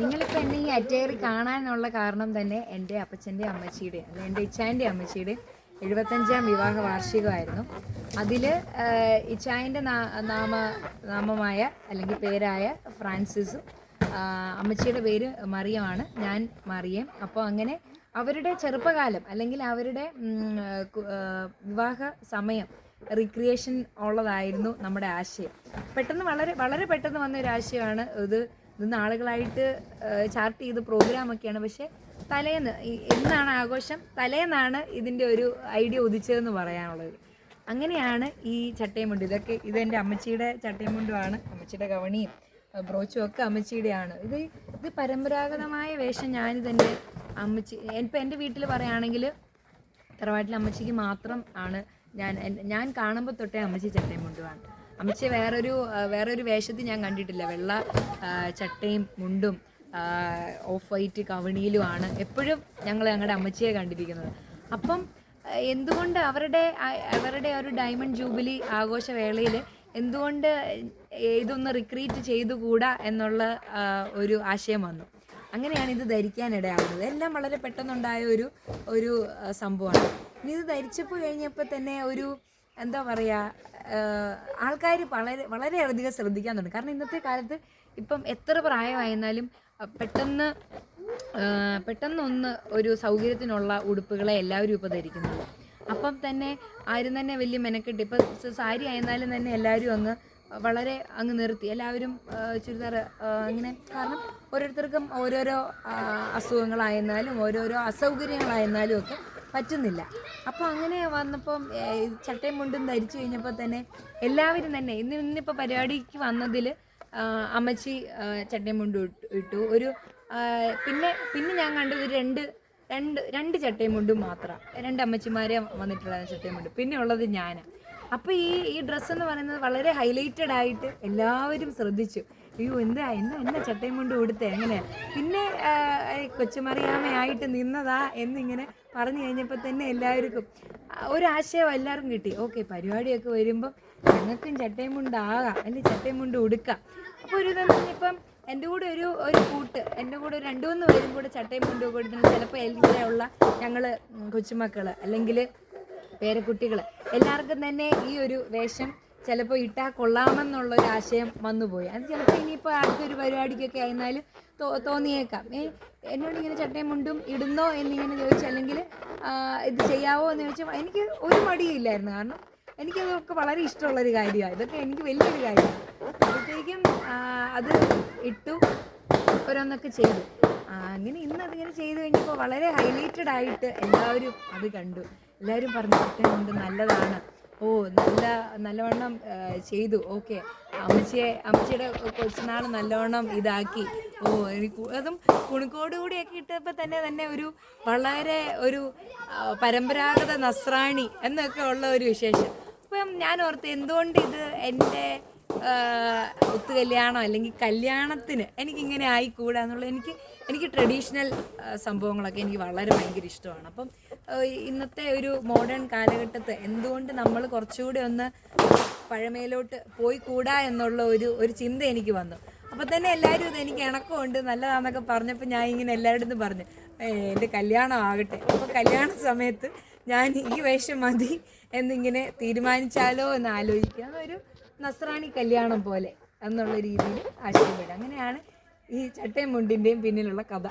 നിങ്ങളിപ്പോൾ എന്നെ ഈ അറ്റയറി കാണാനുള്ള കാരണം തന്നെ എന്റെ അപ്പച്ചന്റെ അമ്മച്ചിയുടെ അല്ല എന്റെ ഇച്ചായന്റെ അമ്മച്ചിയുടെ എഴുപത്തഞ്ചാം വിവാഹ വാർഷികമായിരുന്നു. അതിൽ ഇച്ചായന്റെ നാമ നാമമായ അല്ലെങ്കിൽ പേരായ ഫ്രാൻസിസും അമ്മച്ചിയുടെ പേര് മറിയമാണ് ഞാൻ മറിയം. അപ്പോൾ അങ്ങനെ അവരുടെ ചെറുപ്പകാലം അല്ലെങ്കിൽ അവരുടെ വിവാഹ സമയം റിക്രിയേഷൻ ഉള്ളതായിരുന്നു നമ്മുടെ ആശയം. പെട്ടെന്ന് വളരെ വളരെ പെട്ടെന്ന് വന്ന ഒരു ആശയമാണ് ഇത്. ഇത് നാളുകളായിട്ട് ചാർട്ട് ചെയ്ത് പ്രോഗ്രാമൊക്കെയാണ് പക്ഷേ തലേന്ന് എന്നാണ് ആഘോഷം? തലേന്നാണ് ഇതിന്റെ ഒരു ഐഡിയ ഉദിച്ചതെന്ന് പറയാനുള്ളത്. അങ്ങനെയാണ് ഈ ചട്ടയും മുണ്ടും ഇതൊക്കെ ഇതെന്റെ അമ്മച്ചിയുടെ ചട്ടയും മുണ്ടുമാണ് അമ്മച്ചിയുടെ കവണിയും ബ്രോച്ചും ഒക്കെ അമ്മച്ചിയുടെയാണ്. ഇത് ഇത് പരമ്പരാഗതമായ വേഷം ഞാനിതെന്റെ അമ്മച്ചി ഇപ്പം എന്റെ വീട്ടിൽ പറയുകയാണെങ്കിൽ തറവാട്ടിലെ അമ്മച്ചിക്ക് മാത്രം ആണ് ഞാൻ ഞാൻ കാണുമ്പോൾ തൊട്ടേ അമ്മച്ചി ചട്ടയും മുണ്ടുമാണ് അമ്മച്ചി വേറൊരു വേറൊരു വേഷത്തിൽ ഞാൻ കണ്ടിട്ടില്ല. വെള്ള ചട്ടയും മുണ്ടും ഓഫ് വൈറ്റ് കവണിയിലുമാണ് എപ്പോഴും ഞങ്ങൾ ഞങ്ങളുടെ അമ്മച്ചിയെ കണ്ടിരിക്കുന്നത്. അപ്പം എന്തുകൊണ്ട് അവരുടെ അവരുടെ ഒരു ഡയമണ്ട് ജൂബിലി ആഘോഷ വേളയിൽ എന്തുകൊണ്ട് ഇതൊന്ന് റിക്രീറ്റ് ചെയ്തുകൂടാ എന്നുള്ള ഒരു ആശയം വന്നു. അങ്ങനെയാണ് ഇത് ധരിക്കാനിടയാവുന്നത്. എല്ലാം വളരെ പെട്ടെന്നുണ്ടായ ഒരു ഒരു സംഭവമാണ്. ഇനി ഇത് ധരിച്ചപ്പോൾ കഴിഞ്ഞപ്പോൾ തന്നെ ഒരു എന്താ പറയുക ആൾക്കാർ വളരെ വളരെയധികം ശ്രദ്ധിക്കാൻ തുടങ്ങി. കാരണം ഇന്നത്തെ കാലത്ത് ഇപ്പം എത്ര പ്രായമായിരുന്നാലും പെട്ടെന്ന് പെട്ടെന്നൊന്ന് ഒരു സൗകര്യത്തിനുള്ള ഉടുപ്പുകളെ എല്ലാവരും ഇപ്പോൾ ധരിക്കുന്നത് അപ്പം തന്നെ ആരും തന്നെ വലിയ മെനക്കെട്ട് ഇപ്പം സാരി ആയിരുന്നാലും തന്നെ എല്ലാവരും അങ്ങ് വളരെ അങ്ങ് നിർത്തി. എല്ലാവരും ചുരിദാർ അങ്ങനെ കാരണം ഓരോരുത്തർക്കും ഓരോരോ അസുഖങ്ങളായിരുന്നാലും ഓരോരോ അസൗകര്യങ്ങളായിരുന്നാലും ഒക്കെ പറ്റുന്നില്ല. അപ്പോൾ അങ്ങനെ വന്നപ്പം ചട്ടയും മുണ്ടും ധരിച്ചു കഴിഞ്ഞപ്പോൾ തന്നെ എല്ലാവരും തന്നെ ഇന്ന് ഇന്നിപ്പോൾ പരിപാടിക്ക് വന്നതിൽ അമ്മച്ചി ചട്ടയും മുണ്ടും ഇട്ടു- ഒരു പിന്നെ പിന്നെ ഞാൻ കണ്ടത് രണ്ട് രണ്ട് രണ്ട് ചട്ടയും മുണ്ടും മാത്രം. രണ്ട് അമ്മച്ചിമാരെ വന്നിട്ടുള്ള ചട്ടയും മുണ്ടും. പിന്നെ ഉള്ളത് ഞാനാണ് അപ്പോൾ ഈ ഈ ഡ്രസ്സ് എന്ന് പറയുന്നത് വളരെ ഹൈലൈറ്റഡ് ആയിട്ട് എല്ലാവരും ശ്രദ്ധിച്ചു. അയ്യോ എന്താ? എന്നാ എന്നാ ചട്ടയും കൊണ്ട് കൊടുത്തേ? എങ്ങനെ? പിന്നെ കൊച്ചുമറിയാമയായിട്ട് നിന്നതാ എന്നിങ്ങനെ പറഞ്ഞു കഴിഞ്ഞപ്പോൾ തന്നെ എല്ലാവർക്കും ഒരാശയം എല്ലാവരും കിട്ടി. ഓക്കെ പരിപാടിയൊക്കെ വരുമ്പം ഞങ്ങൾക്കും ചട്ടയും മുണ്ടാകാം അല്ലെങ്കിൽ ചട്ടയും മുണ്ട് ഉടുക്കാം. അപ്പോൾ ഒരു പറഞ്ഞപ്പം എന്റെ കൂടെ ഒരു ഒരു കൂട്ട് എന്റെ കൂടെ ഒരു രണ്ട് മൂന്ന് പേരും കൂടെ ചട്ടയും മുണ്ടും കൊടുത്തിട്ട് ചിലപ്പോൾ ഇങ്ങനെയുള്ള ഞങ്ങൾ കൊച്ചുമക്കൾ അല്ലെങ്കിൽ പേരക്കുട്ടികൾ എല്ലാവർക്കും തന്നെ ഈ ഒരു വേഷം ചിലപ്പോൾ ഇട്ടാൽ കൊള്ളാമെന്നുള്ള ഒരു ആശയം വന്നുപോയി. അത് ചിലപ്പോൾ ഇനിയിപ്പോൾ അടുത്തൊരു പരിപാടിക്കൊക്കെ ആയിരുന്നാലും തോ തോന്നിയേക്കാം. ഏ എന്നോട് ഇങ്ങനെ ചട്ടയും മുണ്ടും ഇടുന്നോ എന്നിങ്ങനെ ചോദിച്ചു അല്ലെങ്കിൽ ഇത് ചെയ്യാവോ എന്ന് ചോദിച്ചാൽ എനിക്ക് ഒരു മടിയില്ലായിരുന്നു കാരണം എനിക്കതൊക്കെ വളരെ ഇഷ്ടമുള്ളൊരു കാര്യമാണ്. ഇതൊക്കെ എനിക്ക് വലിയൊരു കാര്യമാണ്. അപ്പോഴത്തേക്കും അത് ഇട്ടു ഓരോന്നൊക്കെ ചെയ്തു. അങ്ങനെ ഇന്ന് അതിങ്ങനെ ചെയ്തു കഴിഞ്ഞപ്പോൾ വളരെ ഹൈലൈറ്റഡ് ആയിട്ട് എല്ലാവരും അത് കണ്ടു. എല്ലാവരും പറഞ്ഞു ഉണ്ട് നല്ലതാണ്. ഓ നല്ല നല്ലവണ്ണം ചെയ്തു. ഓക്കെ. അമ്മച്ചിയെ അമ്മച്ചിയുടെ കൊച്ചുനാൾ നല്ലവണ്ണം ഇതാക്കി. ഓ അതും കുണുക്കോട് കൂടിയൊക്കെ ഇട്ടപ്പോൾ തന്നെ തന്നെ ഒരു വളരെ ഒരു പരമ്പരാഗത നസ്രാണി എന്നൊക്കെ ഉള്ള ഒരു വിശേഷം. അപ്പം ഞാൻ ഓർത്ത് എന്തുകൊണ്ട് ഇത് എന്റെ ഒത്തു കല്യാണം അല്ലെങ്കിൽ കല്യാണത്തിന് എനിക്കിങ്ങനെ ആയിക്കൂടാ എന്നുള്ളത് എനിക്ക് എനിക്ക് ട്രഡീഷണൽ സംഭവങ്ങളൊക്കെ എനിക്ക് വളരെ ഭയങ്കര ഇഷ്ടമാണ്. അപ്പം ഇന്നത്തെ ഒരു മോഡേൺ കാലഘട്ടത്ത് എന്തുകൊണ്ട് നമ്മൾ കുറച്ചുകൂടി ഒന്ന് പഴമയിലോട്ട് പോയി കൂടാ എന്നുള്ള ഒരു ഒരു ചിന്ത എനിക്ക് വന്നു. അപ്പോൾ തന്നെ എല്ലാവരും ഇത് എനിക്ക് ഇണക്കമുണ്ട് നല്ലതാണെന്നൊക്കെ പറഞ്ഞപ്പോൾ ഞാൻ ഇങ്ങനെ എല്ലാവരുടെ നിന്നും പറഞ്ഞു "ഏയ്, എന്റെ കല്യാണം ആകട്ടെ. അപ്പോൾ കല്യാണ സമയത്ത് ഞാൻ ഈ വേഷം മതി എന്നിങ്ങനെ തീരുമാനിച്ചാലോ എന്ന് ആലോചിക്കുക. അതൊരു നസ്രാണി കല്യാണം പോലെ എന്നുള്ള രീതിയിൽ ആശയപ്പെടുക അങ്ങനെയാണ് ഈ ചട്ടയും മുണ്ടിന്റെയും പിന്നിലുള്ള കഥ.